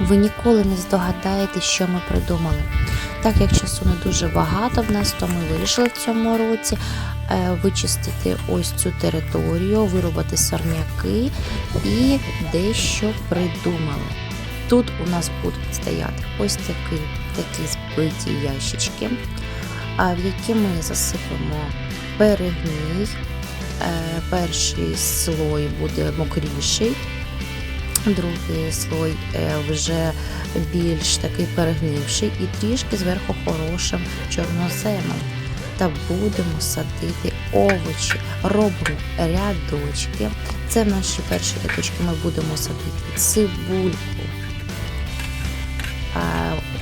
ви ніколи не здогадаєтесь, що ми придумали. Так як часу не дуже багато в нас, то ми вирішили в цьому році е, вичистити ось цю територію, вирубати сорняки і дещо придумали. Тут у нас будуть стояти ось такі, такі збиті ящички, в які ми засипемо перегній. Е, Перший слой буде мокріший, другий слой е, вже більш такий перегнивший і трішки зверху хорошим чорноземом. Та будемо садити овочі, робимо рядочки. Це наші перші рядочки. Ми будемо садити цибульку.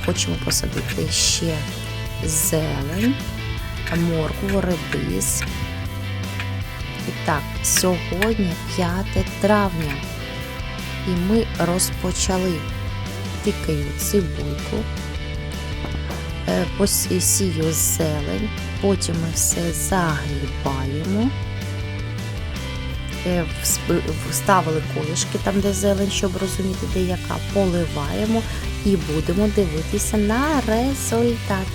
Хочемо посадити ще зелень, моркву, редис. І так, сьогодні 5 травня. І ми розпочали тикаю цибульку, е, посію зелень, потім ми все загрібаємо, е, вставили колишки там, де зелень, щоб розуміти, де яка, поливаємо і будемо дивитися на результат.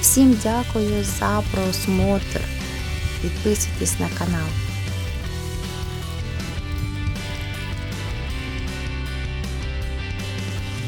Всім дякую за просмотр. Підписуйтесь на канал.